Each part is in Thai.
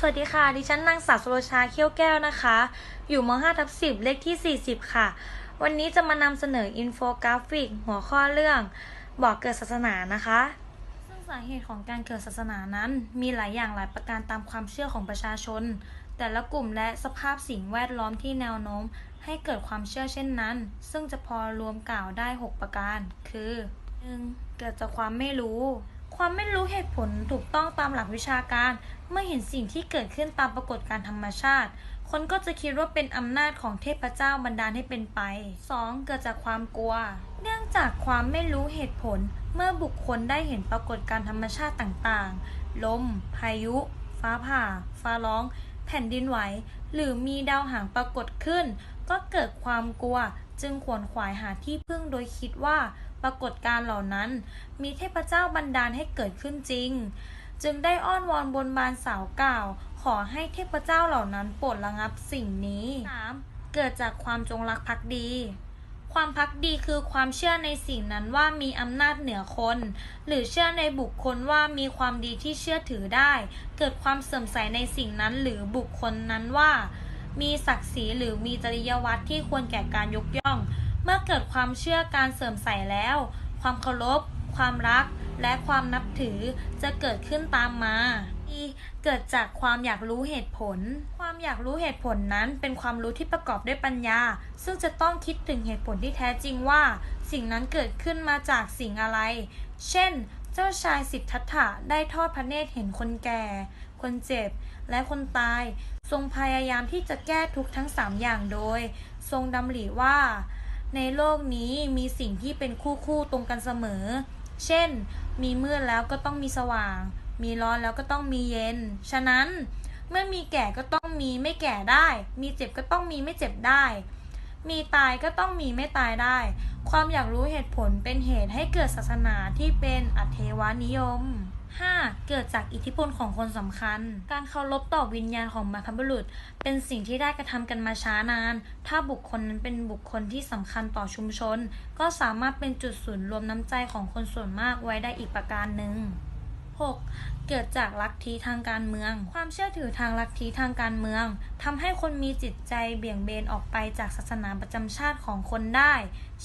สวัสดีค่ะ ดิฉันนางสาวสุรชาเขี้ยวแก้วนะคะ อยู่ม5ทับ10 เลขที่ 40 ค่ะ วันนี้จะมานำเสนออินโฟกราฟิก หัวข้อเรื่อง บอกเกิดศาสนานะคะ ซึ่งสาเหตุของการเกิดศาสนานั้น มีหลายอย่างหลายประการตามความเชื่อของประชาชน แต่ละกลุ่มและสภาพสิ่งแวดล้อมที่แนวโน้ม ให้เกิดความเชื่อเช่นนั้น ซึ่งจะพอรวมกล่าวได้ 6 ประการ คือ 1. เกิดจากความไม่รู้ ความไม่รู้เหตุผลถูกต้องตามหลักวิชาการ เมื่อเห็นสิ่งที่เกิดขึ้นตามปรากฏการธรรมชาติ คนก็จะคิดว่าเป็นอำนาจของเทพเจ้าบันดาลให้เป็นไป 2. เกิดจากความกลัว เนื่องจากความไม่รู้เหตุผล เมื่อบุคคลได้เห็นปรากฏการธรรมชาติต่างๆ ลม พายุ ฟ้าผ่า ฟ้าร้อง แผ่นดินไหว หรือมีดาวหางปรากฏขึ้น ก็เกิดความกลัว จึงขวนขวายหาที่พึ่งโดยคิดว่า ปรากฏการเหล่านั้นมีเทพเจ้าบันดาลให้เกิดขึ้นจริง จึงได้อ้อนวอนบนบานสาวกล่าว ขอให้เทพเจ้าเหล่านั้นโปรดระงับสิ่งนี้ 3. เกิดจากความจงรักภักดี ความพักดีคือความเชื่อในสิ่งนั้นว่ามีอำนาจเหนือคน หรือเชื่อในบุคคลว่ามีความดีที่เชื่อถือได้ เกิดความเสื่อมใสในสิ่งนั้นหรือบุคคลนั้นว่า มีศักดิ์ศรีหรือมีจริยวัตรที่ควรแก่การยกย่อง มื่อเกิดความเชื่อการเสื่อมใส่แล้ว ความเคารพ ความรัก และความนับถือจะเกิดขึ้นตามมาที่เกิดจากความอยากรู้เหตุผล ความอยากรู้เหตุผลนั้นเป็นความรู้ที่ประกอบด้วยปัญญา ซึ่งจะต้องคิดถึงเหตุผลที่แท้จริงว่า สิ่งนั้นเกิดขึ้นมาจากสิ่งอะไร เช่น เจ้าชายสิทธัตถะได้ทอดพระเนตรเห็นคนแก่ คนเจ็บ และคนตาย ทรงพยายามที่จะแก้ทุกทั้งสามอย่างโดย ทรงดำริว่า ในโลกนี้มีสิ่งที่เป็นคู่คู่ตรงกันเสมอ เช่น มีมืดแล้วก็ต้องมีสว่าง มีร้อนแล้วก็ต้องมีเย็น ฉะนั้นเมื่อมีแก่ก็ต้องมีไม่แก่ได้ มีเจ็บก็ต้องมีไม่เจ็บได้ มีตายก็ต้องมีไม่ตายได้ ความอยากรู้เหตุผลเป็นเหตุให้เกิดศาสนาที่เป็นอัตเทวานิยม 5. เกิดจากอิทธิพลของคนสำคัญ การเคารพต่อวิญญาณของบรรพบุรุษ เป็นสิ่งที่ได้กระทำกันมาช้านาน ถ้าบุคคลนั้นเป็นบุคคลที่สำคัญต่อชุมชน ก็สามารถเป็นจุดศูนย์รวมน้ำใจของคนส่วนมากไว้ได้อีกประการหนึ่ง 6. เกิดจากลัทธิทางการเมือง ความเชื่อถือทางลัทธิทางการเมืองทำให้คนมีจิตใจเบี่ยงเบนออกไปจากศาสนาประจำชาติของคนได้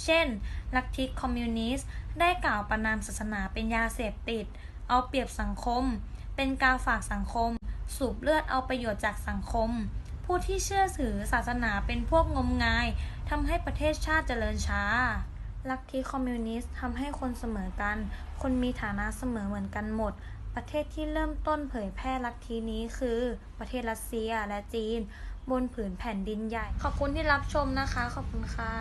เช่น ลัทธิคอมมิวนิสต์ได้กล่าวประนามศาสนาเป็นยาเสพติด เอาเปรียบสังคม เป็นกาฝากสังคม สูบเลือดเอาประโยชน์จากสังคม ผู้ที่เชื่อถือศาสนาเป็นพวกงมงายทำให้ประเทศชาติเจริญช้า ลัทธิคอมมิวนิสต์ทำให้คนเสมอกัน คนมีฐานะเสมอเหมือนกันหมด ประเทศที่เริ่มต้นเผยแพร่ลัทธินี้คือ ประเทศรัสเซียและจีน บนผืนแผ่นดินใหญ่ ขอบคุณที่รับชมนะคะ ขอบคุณค่ะ